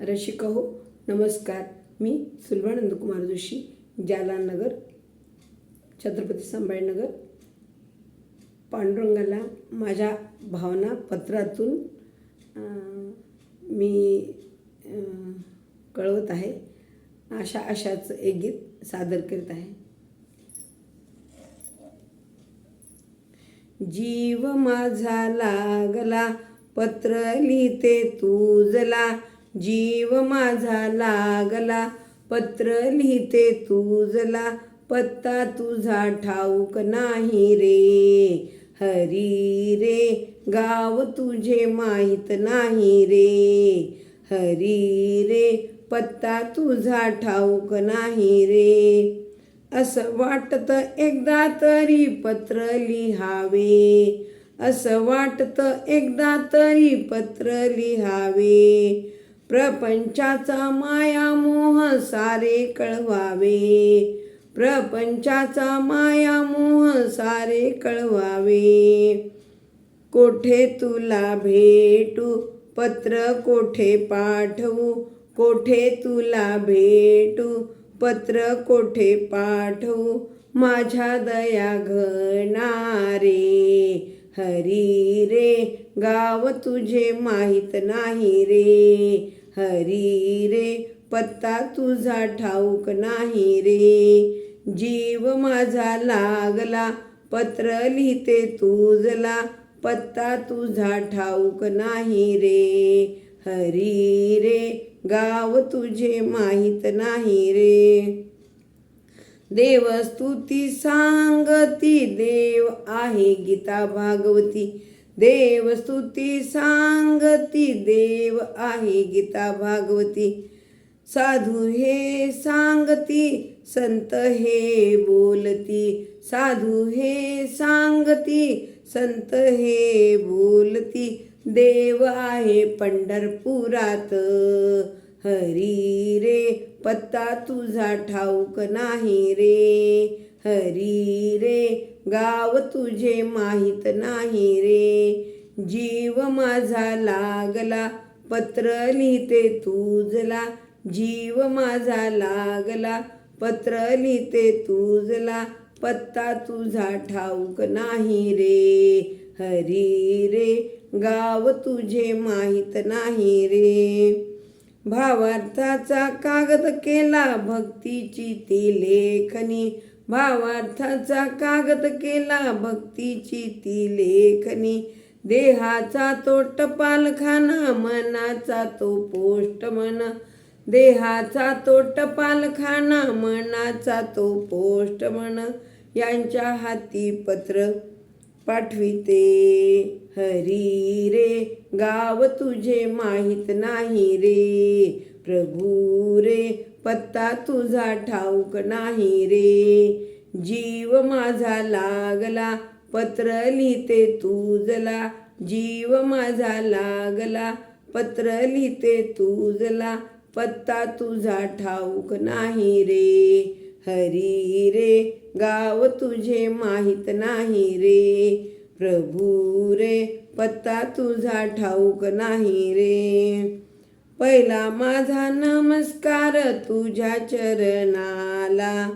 रसिक हो नमस्कार. मी सुलभानंद कुमार जोशी जालानगर छत्रपती संभाजीनगर पांडुरंगाला माझ्या भावना पत्रातून मी कळवत आहे. अशा अशाचं एक गीत सादर करीत आहे. जीव माझा लागला पत्र लिहिते तुझला जीव माझा लागला पत्र लिहिते तुझला पत्ता तुझा ठाऊक नाही रे. हरी रे गाव तुझे माहीत नाही रे. हरी रे पत्ता तुझा ठाऊक नाही रे. असं वाटत एकदा तरी पत्र लिहावे. असं वाटत एकदा तरी पत्र लिहावे. प्रपंचाचा माया मोह सारे कळवावे. प्रपंचाचा माया मोह सारे कळवावे. कोठे तुला भेटू पत्र कोठे पाठवू? कोठे तुला भेटू पत्र कोठे पाठवू? माझ्या दया घणारे हरी रे गाव तुझे माहीत नाही रे. हरी रे पत्ता तुझा ठाऊक नाही रे. जीव माझा लागला पत्र लिहिते तुझला पत्ता तुझा ठाऊक नाही रे. हरी रे गाव तुझे माहीत नाही रे. देवस्तुती सांगती देव आहे गीता भागवती. देवस्तुती सांगती देव आहे गीता भागवती. साधू हे सांगती संत हे बोलती. साधू हे सांगती संत हे बोलती. देव आहे पंढरपुरात. हरी रे पत्ता तुझा ठाऊक नाही रे. हरी रे गाव तुझे माहीत नाही रे. जीव माझा लागला पत्र लिहिते तुझला. जीव माझा लागला पत्र लिहिते तुझला. पत्ता तुझा ठाऊक नाही रे. हरी रे गाव तुझे माहीत नाही रे. भावार्थाचा कागद केला भक्तीची ती लेखनी भावार्थाचा कागद केला भक्तीची ती लेखनी. देहाचा तो टपालखाना मनाचा तो पोष्टमन देहाचा तो टपालखाना मनाचा तो म्हण यांच्या हाती पत्र पाठविते. हरी रे गाव तुझे माहीत नाही रे. प्रभू रे पत्ता तुझा ठाऊक नाही रे. जीव माझा लागला पत्र लिहिते तुझला जीव माझा लागला पत्र लिहिते तुझला पत्ता तुझा ठाऊक नाही रे. हरी रे गाव तुझे माहीत नाही रे. प्रभू रे पत्ता तुझा ठाऊक नाही रे. पहिला माझा नमस्कार तुझ्या चरणाला.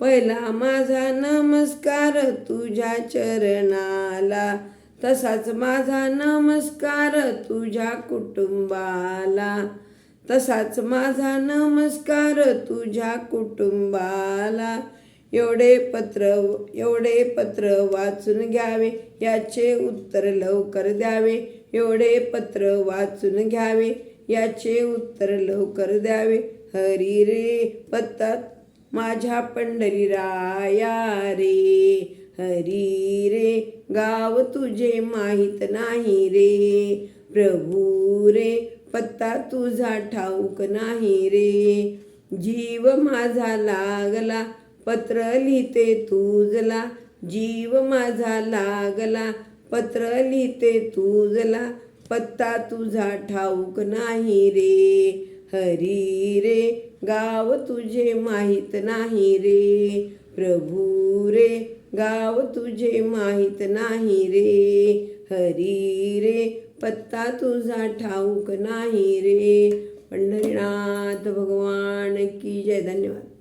पहिला माझा नमस्कार तुझ्या चरणाला. तसाच माझा नमस्कार तुझ्या कुटुंबाला. तसाच माझा नमस्कार तुझ्या कुटुंबाला. एवढे पत्र एवढे पत्र वाचून घ्यावे याचे उत्तर लवकर द्यावे. एवढे पत्र वाचून घ्यावे. याचे उत्तर लवकर द्यावे. हरी रे पत्तात माझ्या पंढरी राया रे. हरी रे गाव तुझे माहीत नाही रे. प्रभू रे पत्ता तुझा ठाऊक नाही रे. जीव माझा लागला पत्र लिहिते तुझला. जीव माझा लागला पत्र लिहिते तुझला. पत्ता तुझा ठाऊक नाही रे. हरी रे गाव तुझे माहीत नाही रे. प्रभू रे गाव तुझे माहीत नाही रे. हरी रे पत्ता तुझा ठाऊक नाही रे. पंढरीनाथ भगवान की जय. धन्यवाद.